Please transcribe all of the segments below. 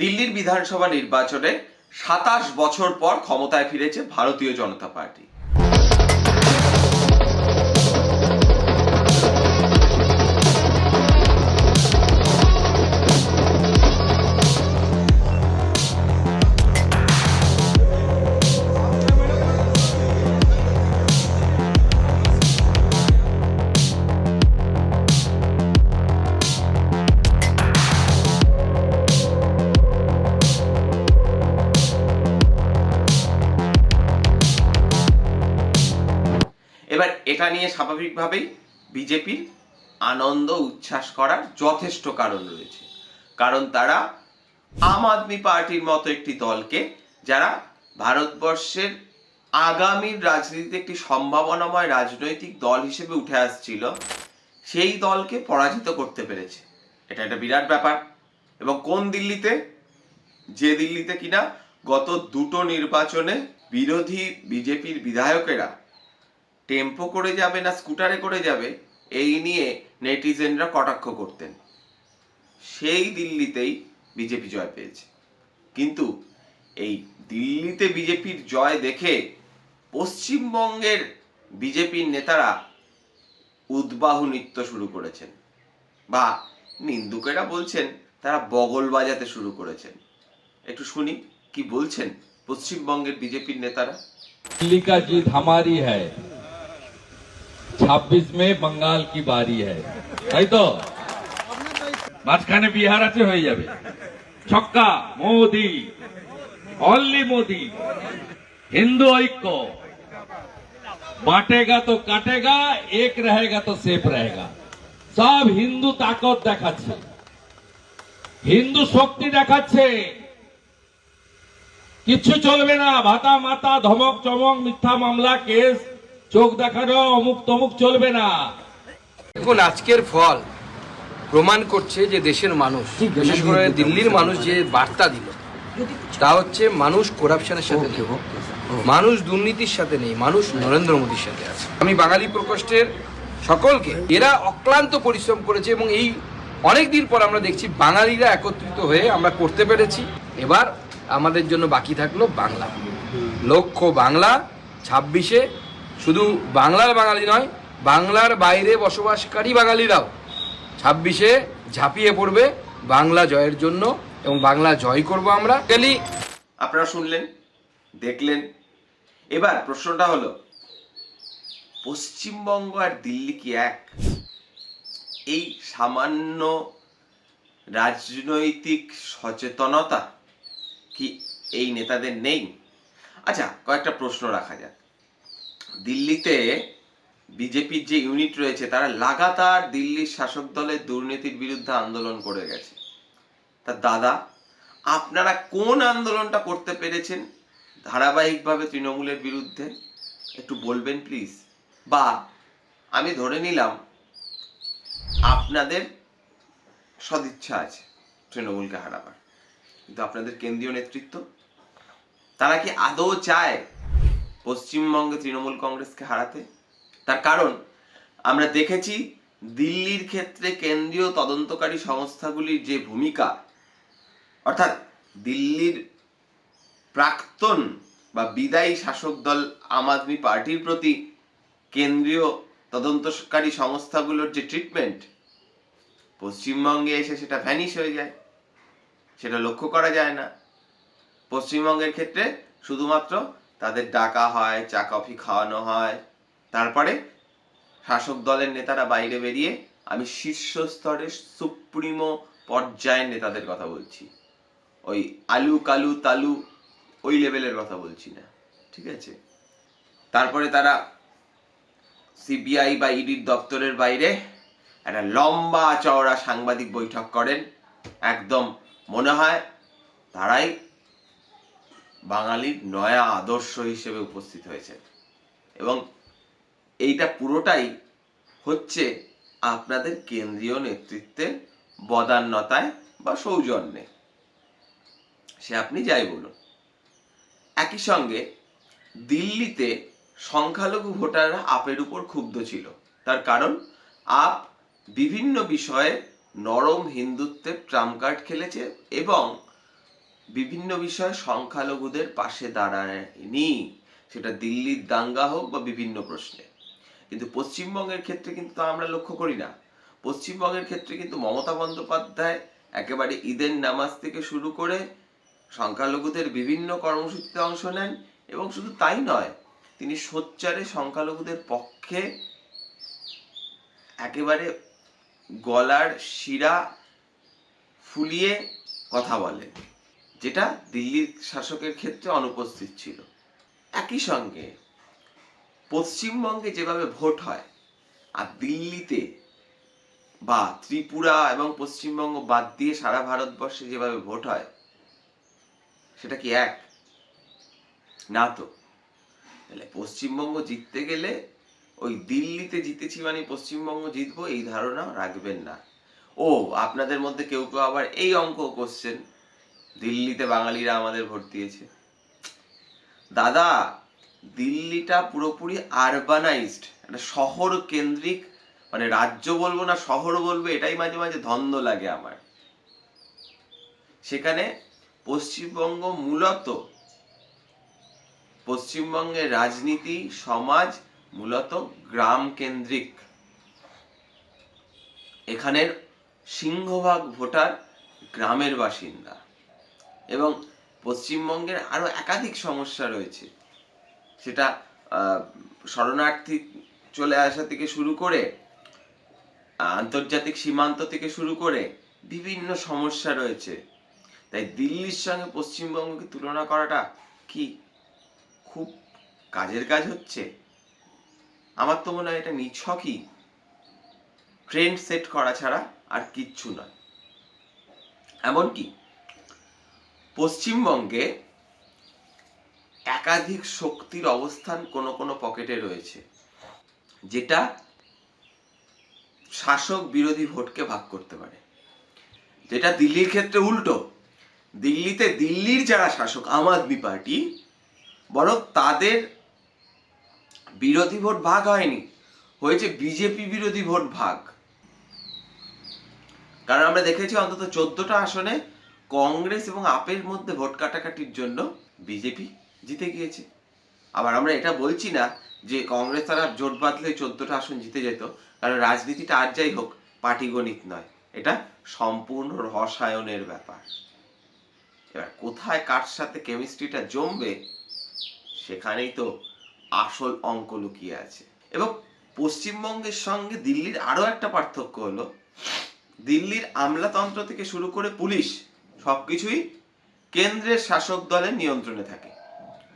দিল্লির বিধানসভা নির্বাচনে সাতাশ বছর পর ক্ষমতায় ফিরেছে ভারতীয় জনতা পার্টি। এবার এটা নিয়ে স্বাভাবিকভাবেই বিজেপির আনন্দ, উচ্ছ্বাস করার যথেষ্ট কারণ রয়েছে। কারণ তারা আম আদমি পার্টির মতো একটি দলকে, যারা ভারতবর্ষের আগামীর রাজনীতিতে একটি সম্ভাবনাময় রাজনৈতিক দল হিসেবে উঠে আসছিল, সেই দলকে পরাজিত করতে পেরেছে। এটা একটা বিরাট ব্যাপার। এবং কোন দিল্লিতে? যে দিল্লিতে কিনা গত দুটো নির্বাচনে বিরোধী বিজেপির বিধায়কেরা টেম্পো করে যাবে না স্কুটারে করে যাবে, এই নিয়ে নেটিজেনরা কটাক্ষ করতেন। সেই দিল্লিতেই বিজেপি জয় পেয়েছে। কিন্তু এই দিল্লিতে বিজেপির জয় দেখে পশ্চিমবঙ্গের বিজেপির নেতারা উদ্বাহ নৃত্য শুরু করেছেন। বা নিন্দুকেরা বলছেন, তারা বগল বাজাতে শুরু করেছেন। একটু শুনি, কি বলছেন পশ্চিমবঙ্গের বিজেপির নেতারা? দিল্লি হামারি হ্যায়। ছাব্বিশ মে বাঙ্গাল কি বাড়ি হ্যায় তো মাঝখানে বিহার আছে হয়ে যাবে ছক্কা মোদি অনলি মোদি হিন্দু ঐক্য বাঁটেগা তো কাটেগা এক রহেগা তো সেফ রহেগা সব হিন্দু তাকত দেখাচ্ছে হিন্দু শক্তি দেখাচ্ছে কিছু চলবে না ভাতা মাতা ধমক চমক মিথ্যা মামলা কেস চোখ দেখানো অমুক তমুক চলবে না। দেখুন আজকের ফল প্রমাণ করছে যে দেশের মানুষ বিশেষ করে দিল্লির মানুষ যে বার্তা দিল তা হচ্ছে মানুষ করাপশনের সাথে নেই। মানুষ দুর্নীতির সাথে নেই মানুষ নরেন্দ্র মোদীর সাথে আছে। আমি বাঙালি প্রকোষ্ঠের সকলকে এরা অক্লান্ত পরিশ্রম করেছে এবং এই অনেক দিন পর আমরা দেখছি বাঙালিরা একত্রিত হয়ে আমরা করতে পেরেছি। এবার আমাদের জন্য বাকি থাকল বাংলা। লক্ষ্য বাংলা ছাব্বিশে শুধু বাংলার বাঙালি নয়, বাংলার বাইরে বসবাসকারী বাঙালিরাও ছাব্বিশে ঝাঁপিয়ে পড়বে বাংলা জয়ের জন্য এবং বাংলা জয় করব আমরা। খালি আপনারা শুনলেন, দেখলেন। এবার প্রশ্নটা হলো, পশ্চিমবঙ্গ আর দিল্লি কি এক? এই সামান্য রাজনৈতিক সচেতনতা কি এই নেতাদের নেই? আচ্ছা কয়েকটা প্রশ্ন রাখা যাক। দিল্লিতে বিজেপির যে ইউনিট রয়েছে, তারা লাগাতার দিল্লির শাসক দলের দুর্নীতির বিরুদ্ধে আন্দোলন করে গেছে। তা দাদা, আপনারা কোন আন্দোলনটা করতে পেরেছেন? ধারাবাহিকভাবে তৃণমূলের বিরুদ্ধে? একটু বলবেন প্লিজ বা আমি ধরে নিলাম, আপনাদের সদিচ্ছা আছে তৃণমূলকে হারাবার। কিন্তু আপনাদের কেন্দ্রীয় নেতৃত্ব? তারা কি আদৌ চায় পশ্চিমবঙ্গে তৃণমূল কংগ্রেসকে হারাতে। তার কারণ, আমরা দেখেছি দিল্লির ক্ষেত্রে কেন্দ্রীয় তদন্তকারী সংস্থাগুলির যে ভূমিকা, অর্থাৎ দিল্লির প্রাক্তন বা বিদায়ী শাসক দল আম আদমি পার্টির প্রতি কেন্দ্রীয় তদন্তকারী সংস্থাগুলোর যে ট্রিটমেন্ট পশ্চিমবঙ্গে এসে সেটা ভ্যানিশ হয়ে যায়। সেটা লক্ষ্য করা যায় না। পশ্চিমবঙ্গের ক্ষেত্রে শুধুমাত্র তাদের ডাকা হয়, চা কফি খাওয়ানো হয়। তারপরে শাসক দলের নেতারা বাইরে বেরিয়ে আমি শীর্ষ স্তরের সুপ্রিমো পর্যায়ের নেতাদের কথা বলছি। ওই আলু, কালু, তালু ওই লেভেলের কথা বলছি না, ঠিক আছে? তারপরে তারা সিবিআই বা ইডির দপ্তরের বাইরে একটা লম্বা চওড়া সাংবাদিক বৈঠক করেন। একদম মনে হয় তারাই বাঙালির নয়া আদর্শ হিসেবে উপস্থিত হয়েছে। এবং এইটা পুরোটাই হচ্ছে আপনাদের কেন্দ্রীয় নেতৃত্বে বদান্যতায় বা সৌজন্যে। সে আপনি যাই বলুন। একই সঙ্গে দিল্লিতে সংখ্যালঘু ভোটাররা আপের উপর ক্ষুব্ধ ছিল। তার কারণ, আপ বিভিন্ন বিষয়ে নরম হিন্দুত্বের ট্রাম্প কার্ড খেলেছে এবং বিভিন্ন বিষয়ে সংখ্যালঘুদের পাশে দাঁড়ায়নি। সেটা দিল্লির দাঙ্গা হোক বা বিভিন্ন প্রশ্নে। কিন্তু পশ্চিমবঙ্গের ক্ষেত্রে কিন্তু আমরা লক্ষ্য করি না। পশ্চিমবঙ্গের ক্ষেত্রে কিন্তু মমতা বন্দ্যোপাধ্যায় একেবারে ঈদের নামাজ থেকে শুরু করে সংখ্যালঘুদের বিভিন্ন কর্মসূচিতে অংশ নেন এবং শুধু তাই নয়, তিনি সোচ্চারে সংখ্যালঘুদের পক্ষে একেবারে গলার শিরা ফুলিয়ে কথা বলেন। যেটা দিল্লির শাসকের ক্ষেত্রে অনুপস্থিত ছিল। একই সঙ্গে পশ্চিমবঙ্গে যেভাবে ভোট হয়, আর দিল্লিতে বা ত্রিপুরা এবং পশ্চিমবঙ্গ বাদ দিয়ে সারা ভারতবর্ষে যেভাবে ভোট হয়, সেটা কি এক? না তো। তাহলে পশ্চিমবঙ্গ জিততে গেলে ওই দিল্লিতে জিতেছি মানে পশ্চিমবঙ্গ জিতবো, এই ধারণা রাখবেন না। ও, আপনাদের মধ্যে কেউ কেউ আবার এই অঙ্ক করছেন দিল্লিতে বাঙালিরা আমাদের ভোট দিয়েছে। দাদা, দিল্লিটা পুরোপুরি আরবানাইজড একটা শহর কেন্দ্রিক মানে রাজ্য বলব না, শহর বলব, এটাই মাঝে মাঝে ধন্দ লাগে আমার। সেখানে পশ্চিমবঙ্গ মূলত, পশ্চিমবঙ্গের রাজনীতি, সমাজ মূলত গ্রাম কেন্দ্রিক। এখানের সিংহভাগ ভোটার গ্রামের বাসিন্দা। এবং পশ্চিমবঙ্গের আরও একাধিক সমস্যা রয়েছে। সেটা শরণার্থী চলে আসা থেকে শুরু করে, আন্তর্জাতিক সীমান্ত থেকে শুরু করে বিভিন্ন সমস্যা রয়েছে। তাই দিল্লির সঙ্গে পশ্চিমবঙ্গকে তুলনা করাটা কি খুব কাজের কাজ হচ্ছে? আমার তো মনে হয় এটা নিছকই। ট্রেন্ড সেট করা ছাড়া আর কিচ্ছু নয়। এমনকি পশ্চিমবঙ্গে একাধিক শক্তির অবস্থান কোনো কোনো পকেটে রয়েছে, যেটা শাসক বিরোধী ভোটকে ভাগ করতে পারে। যেটা দিল্লির ক্ষেত্রে উল্টো, দিল্লিতে দিল্লির যারা শাসক, আম আদমি পার্টি, বরং তাদের বিরোধী ভোট ভাগ হয়নি, হয়েছে বিজেপি বিরোধী ভোট ভাগ। কারণ আমরা দেখেছি অন্তত চোদ্দটা আসনে কংগ্রেস এবং আপের মধ্যে ভোট কাটাকাটির জন্য বিজেপি জিতে গিয়েছে। আবার আমরা এটা বলছি না যে কংগ্রেস তারা জোট বাঁধলে চোদ্দটা আসন জিতে যেত, কারণ রাজনীতিটা আর যাই হোক পাটিগণিত নয়। এটা সম্পূর্ণ রসায়নের ব্যাপার। এবার কোথায় কার সাথে কেমিস্ট্রিটা জমবে, সেখানেই তো আসল অঙ্ক লুকিয়ে আছে। এবং পশ্চিমবঙ্গের সঙ্গে দিল্লির আরও একটা পার্থক্য হলো, দিল্লির আমলাতন্ত্র থেকে শুরু করে পুলিশ সবকিছুই কেন্দ্রের শাসক দলের নিয়ন্ত্রণে থাকে।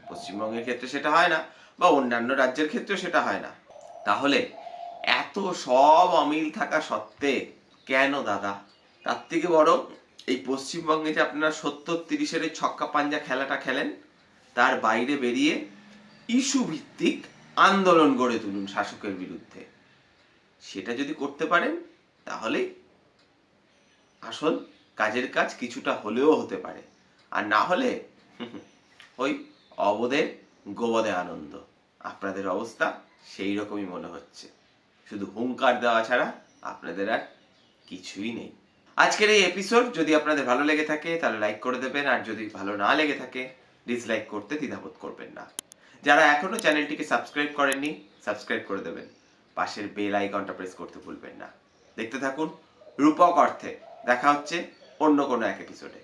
পশ্চিমবঙ্গের ক্ষেত্রে সেটা হয় না বা অন্যান্য রাজ্যের ক্ষেত্রেও সেটা হয় না। তাহলে এত সব অমিল থাকা সত্ত্বে কেন দাদা? তার থেকে বরং এই পশ্চিমবঙ্গে যে আপনারা সত্তর তিরিশের এই ছক্কা পাঞ্জা খেলাটা খেলেন, তার বাইরে বেরিয়ে ইস্যু ভিত্তিক আন্দোলন গড়ে তুলুন শাসকের বিরুদ্ধে। সেটা যদি করতে পারেন তাহলেই আসল কাজের কাজ কিছুটা হলেও হতে পারে। আর না হলে, ওই অবদে গোবদে আনন্দ। আপনাদের অবস্থা সেই রকমই মনে হচ্ছে। শুধু হুঙ্কার দেওয়া ছাড়া আপনাদের আর কিছুই নেই। আজকের এই এপিসোড যদি আপনাদের ভালো লেগে থাকে, তাহলে লাইক করে দেবেন। আর যদি ভালো না লেগে থাকে ডিসলাইক করতে দ্বিধাবোধ করবেন না। যারা এখনও চ্যানেলটিকে সাবস্ক্রাইব করেননি সাবস্ক্রাইব করে দেবেন। পাশের বেল আইকনটা প্রেস করতে ভুলবেন না। দেখতে থাকুন রূপক অর্থে। দেখা হচ্ছে অন্য কোনো এক এপিসোডে